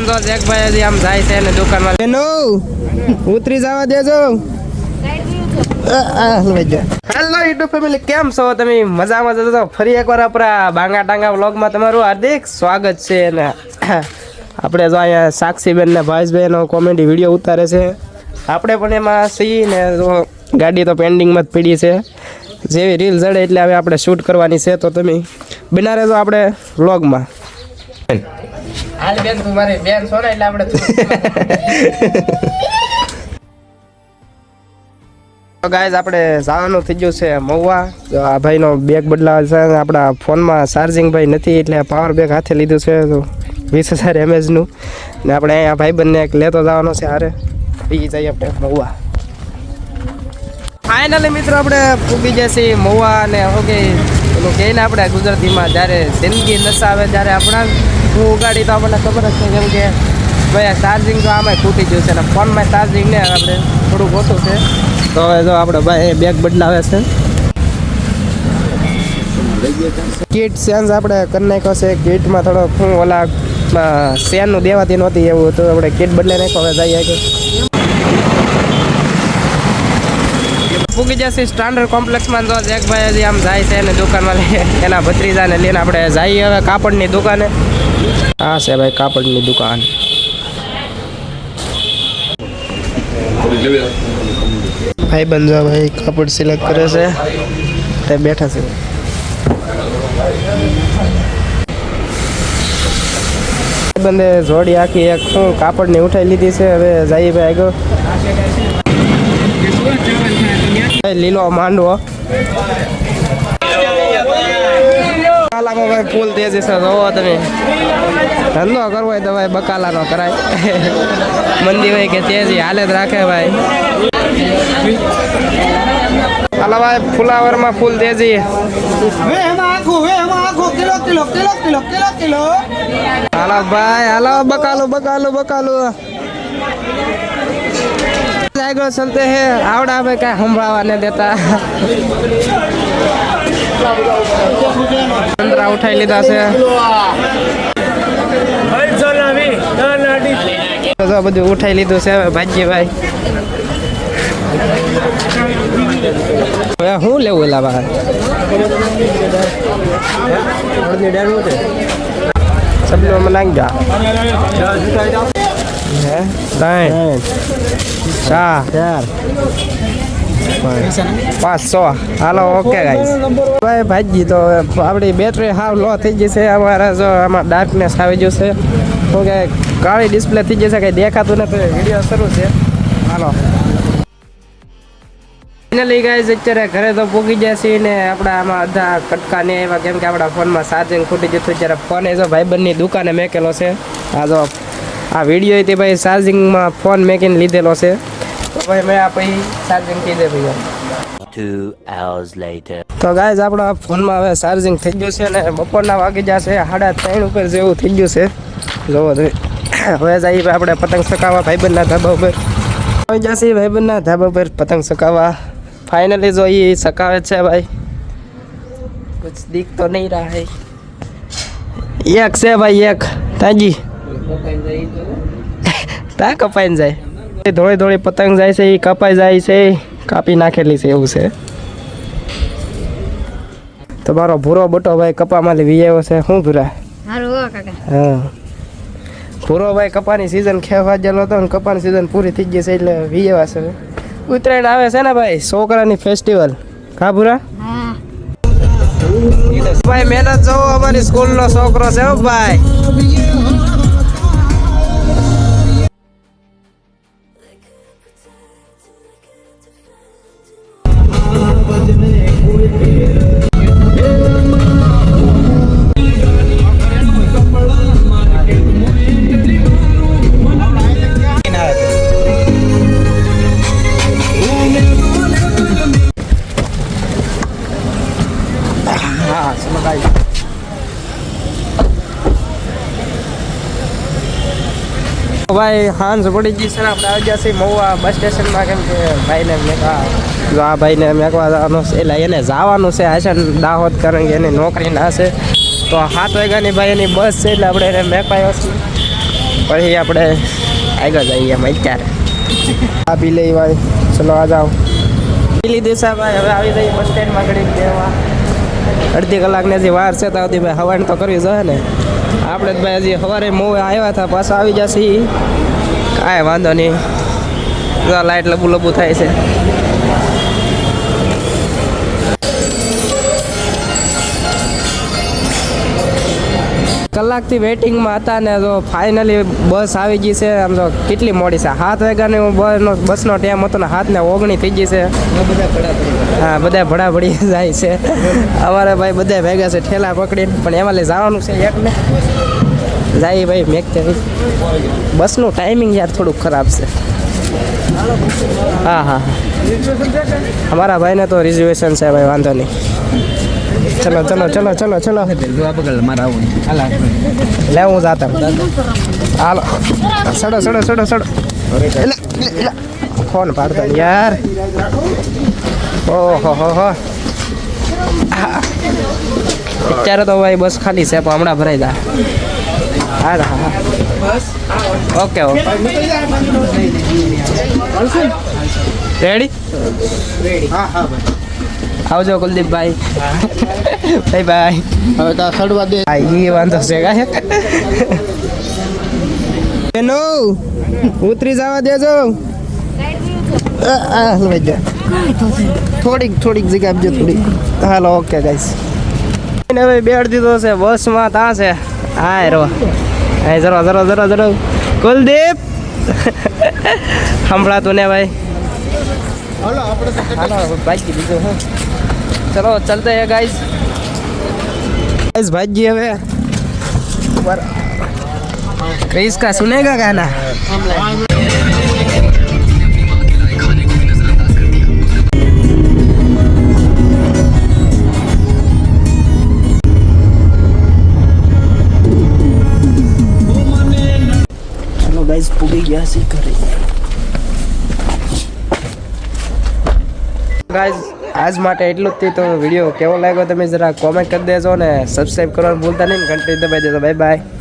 તો જગભાઈ હજી આમ જાય છે ને દુકાનમાં. બેનો ઉતરી જવા દેજો. હેલો યુટ્યુબ ફેમિલી કેમ છો? તમે મજામાં જતો તો ફરી એકવાર આપણા બાંગા ટાંગા વ્લોગમાં તમારું હાર્દિક સ્વાગત છે ને આપણે જો અહીંયા સાક્ષીબેન ને ભાઈસબેન કોમેડી વીડિયો ઉતારે છે. આપણે પણ એમાં છીએ ને જો ગાડી તો પેન્ડિંગમાં જ પીડી છે. જેવી રીલ જડે એટલે હવે આપણે શૂટ કરવાની છે. તો તમે બના રહેજો આપણે વ્લોગમાં હાલ બેન, તું બેન છો એટલે આપણે ગાઈઝ આપણે જવાનું થઈ ગયું છે મહુવા. આ ભાઈનો બેગ બદલાવે છે આપણા ફોનમાં ચાર્જિંગ ભાઈ નથી, એટલે પાવર બેગ હાથે લીધું છે, તો વીસ હજાર એમએચનું ને. આપણે અહીંયા ભાઈબંધને એક લેતો જવાનો છે હારે. એ જઈએ આપણે મહુવા. ફાઇનલી મિત્રો, આપણે પૂગી જશે મહુવા અને ઓકે પેલું કહીને આપણે ગુજરાતીમાં, જ્યારે જિંદગી નસાવે ત્યારે આપણા હું ઉગાડી તો આપણને ખબર જ છે કેમ કે ભાઈ ચાર્જિંગ તો આમાં તૂટી ગયું છે અને ફોનમાં ચાર્જિંગ ને આપણે થોડુંક ઓછું છે. તો હવે જો આપણે ભાઈ બેગ બદલાવે છે. કીટ સેન્સ આપણે કરી નાખ્યો છે. કીટમાં થોડો હું ઓલા સેનનું દેવાતી નહોતી એવું હતું. આપણે કીટ બદલાઈ નાખ્યો, હવે જઈએ કે પૂગી જશે સ્ટાન્ડર્ડ કોમ્પ્લેક્સમાં તો જેકભાઈ હજી આમ જાય છે અને દુકાનમાં લઈએ એના ભત્રીજાને લઈને આપણે જઈએ હવે કાપડની દુકાને. હા છે ભાઈ કાપડની દુકાન. ભાઈ બંધો ભાઈ કાપડ સિલેક્ટ કરે છે. તે બેઠા છે. બંદે જોડી આખી એક શું કાપડની ઉઠાઈ લીધી છે. હવે જઈએ ભાઈ આગળ. લીલો માંડવો. બકાલામાં ભાઈ ફૂલ તેજી છે જોવો તમે. ધંધો કરવો હોય તો ભાઈ બકાલાનો કરાય. મંદી હોય કે તેજી હાલે જ રાખે ભાઈ. હાલો ભાઈ ફુલાવરમાં ફૂલ તેજી હાલો ભાઈ હાલો બકાલો બકાલો બકાલો. આગળ હે આવડા ભાઈ કાંઈ સંભળાવા ને દેતા. સંતરા ઉઠાઈ લીધા છે. બધું ઉઠાઈ લીધું છે હવે ભાજી ભાઈ હવે શું લેવું એલા બહાર? સબલો માં નાખી જા. હે? ત્રણ. ચાર. ચાર. પાંચસો હાલો ઓકે ગાઈસ ભાઈ ભાજી તો આપણી બેટરી હાવ લો થઈ જશે અમારા જો આમાં ડાર્કનેસ આવી જશે શું કે કાળી ડિસ્પ્લે થઈ જશે કંઈ દેખાતું નથી. વીડિયો શરૂ છે. હાલો. ફાઇનલી ગાઈઝ અત્યારે ઘરે તો પૂગી જશે ને આપણા આમાં અડધા કટકા ને એવા, કેમ કે આપણા ફોનમાં ચાર્જિંગ ખૂટી જતું જ્યારે ફોન એ જો ભાઈબંધની દુકાને મેકેલો છે. આ જો આ વીડિયો તે ભાઈ ચાર્જિંગમાં ફોન મેકીને લીધેલો છે. તો ભાઈ મેં આ પછી ચાર્જિંગ કીધે ભાઈ ટુ hours later. તો ગાઈઝ આપણા ફોનમાં હવે ચાર્જિંગ થઈ ગયું છે અને બપોરના વાગી જશે સાડા ત્રણ ઉપર જેવું થઈ ગયું છે. જોવો હવે જઈએ આપણે પતંગ ચકાવવા ભાઈબંધના ધાબા ઉપર. આવી જશે ભાઈબંધના ધાબા ઉપર પતંગ ચકાવવા ફાઇનલી જો એ સકાવે છે ભાઈ. કુછ દીખ તો નહીં રહા. હે એક છે ભાઈ એક. તાજી. તા કપાઈને જાય. થોડી ધોળે પતંગ જાય છે એ કપાઈ જાય છે કાપી નાખેલી છે એવું છે. તો મારો ભૂરો બટો ભાઈ કપામાંથી વી આવ્યો છે શું ભૂરા? હો ભૂરો ભાઈ કપાની સિઝન ખેવા ગયેલો હતો ને કપાની સિઝન પૂરી થઈ ગઈ છે એટલે વી છે. ઉત્તરાયણ આવે છે ને ભાઈ છોકરાની ફેસ્ટિવલ હા ભૂરા? ભાઈ મહેનત જોવો અમારી સ્કૂલનો છોકરો છે હો ભાઈ. ચલો ભાઈ હાંસ પડી ગઈ છે આપણે આવી ગયા છીએ મહુવા બસ સ્ટેશનમાં કેમ કે ભાઈને મેકવા આ ભાઈને મેકવા જવાનું છે. એટલે એને જવાનું છે આશન દાહોદ કારણ કે એની નોકરી ના છે તો સાત વાગ્યાની ભાઈ એની બસ છે એટલે આપણે એને મેકવાયો આવ્યા છીએ પછી આપણે આગળ જઈએ એમ અત્યારે. આ બી લઈ ભાઈ ચલો, આ જાઓ. પી લીધી સાહેબ હવે આવી જઈએ બસ સ્ટેન્ડમાં ઘડી દેવા અડધી કલાકની હજી વાર છે, તો આવતી ભાઈ હવાને તો કરવી જોઈએ ને. આપણે જ ભાઈ હજી સવારે મોવે આવ્યા હતા, પાછા આવી જશે કાંઈ વાંધો નહીં. લાઇટ લબુ લબુ થાય છે. કલાકથી વેઇટિંગમાં હતા ને તો ફાઇનલી બસ આવી ગઈ છે. આમ તો કેટલી મોડી છે? સાત વાગ્યાની બસનો બસનો ટાઈમ હતો ને હાથને ઓગણી થઈ ગઈ છે. હા બધા ભડા ભડી જાય છે. અમારે ભાઈ બધા ભેગા છે ઠેલા પકડીને, પણ એમાં લઈ જવાનું છે એકને જાય ભાઈ મેક બસનું ટાઈમિંગ યાર થોડુંક ખરાબ છે. હા હા અમારા ભાઈને તો રિઝર્વેશન છે, ભાઈ વાંધો નહીં. ચલો ચલો ચલો ચલો ચલો. લે, હું જાતા. હાલો. સડો સડો સડો સડો. ફોન પાડતા યાર. ઓહો, હો હો. અત્યારે તો ભાઈ બસ ખાલી છે, પણ હમણાં ભરાઈ જાય હા હા હા. Okay okay. રેડી આવજો કુલદીપભાઈ. બાય બાય હવે તો સડવા દે. ઈ વાંધો છે કાંઈ. બેનો ઉતરી જવા દેજો. થોડીક થોડીક જગ્યા આપજો થોડીક. હાલો ઓકે ગાઈસ હવે બેડ દીધો છે બસમાં ત્યાં છે. હા રો. હા જરો જરો જરો જરો. કુલદીપ! સંભળાતું ને ભાઈ. હાલો આપણે બીજું હું. ચલો ચલતે હે ગાઈસ गाइस भाजी હવે ऊपर क्रिस का सुनेगा गाना ચલો ગાઈસ પૂગી ગયા છે ઘરે ગાઈઝ આજ માટે એટલું જ તો વીડિયો કેવો લાગ્યો તમે જરા કોમેન્ટ કરી દેજો ને સબસ્ક્રાઈબ કરવાનું ભૂલતા નહીં ઘંટી દબાઈ દેજો. Bye bye